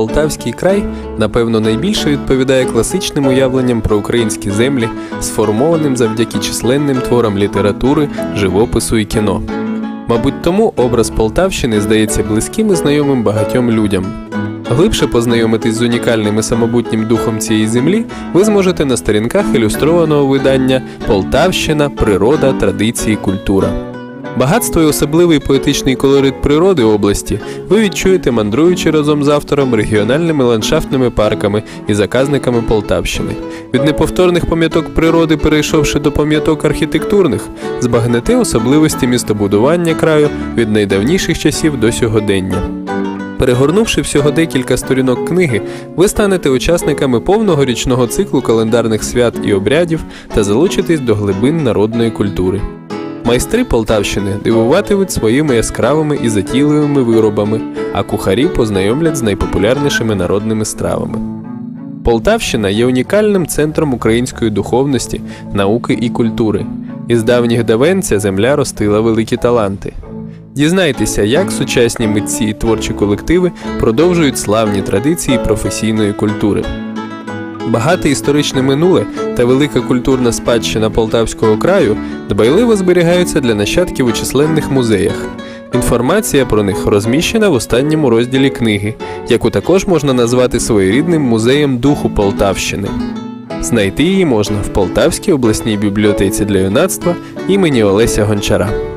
Полтавський край, напевно, найбільше відповідає класичним уявленням про українські землі, сформованим завдяки численним творам літератури, живопису і кіно. Мабуть, тому образ Полтавщини здається близьким і знайомим багатьом людям. Глибше познайомитись з унікальним і самобутнім духом цієї землі ви зможете на сторінках ілюстрованого видання Полтавщина, природа, традиції, культура. Багатство і особливий поетичний колорит природи області ви відчуєте, мандруючи разом з автором регіональними ландшафтними парками і заказниками Полтавщини. Від неповторних пам'яток природи, перейшовши до пам'яток архітектурних, збагнете особливості містобудування краю від найдавніших часів до сьогодення. Перегорнувши всього декілька сторінок книги, ви станете учасниками повного річного циклу календарних свят і обрядів та залучитесь до глибин народної культури. Майстри Полтавщини дивуватимуть своїми яскравими і затійливими виробами, а кухарі познайомлять з найпопулярнішими народними стравами. Полтавщина є унікальним центром української духовності, науки і культури. Із давніх давен ця земля ростила великі таланти. Дізнайтеся, як сучасні митці і творчі колективи продовжують славні традиції професійної культури. Багате історичне минуле та велика культурна спадщина Полтавського краю дбайливо зберігаються для нащадків у численних музеях. Інформація про них розміщена в останньому розділі книги, яку також можна назвати своєрідним музеєм духу Полтавщини. Знайти її можна в Полтавській обласній бібліотеці для юнацтва імені Олеся Гончара.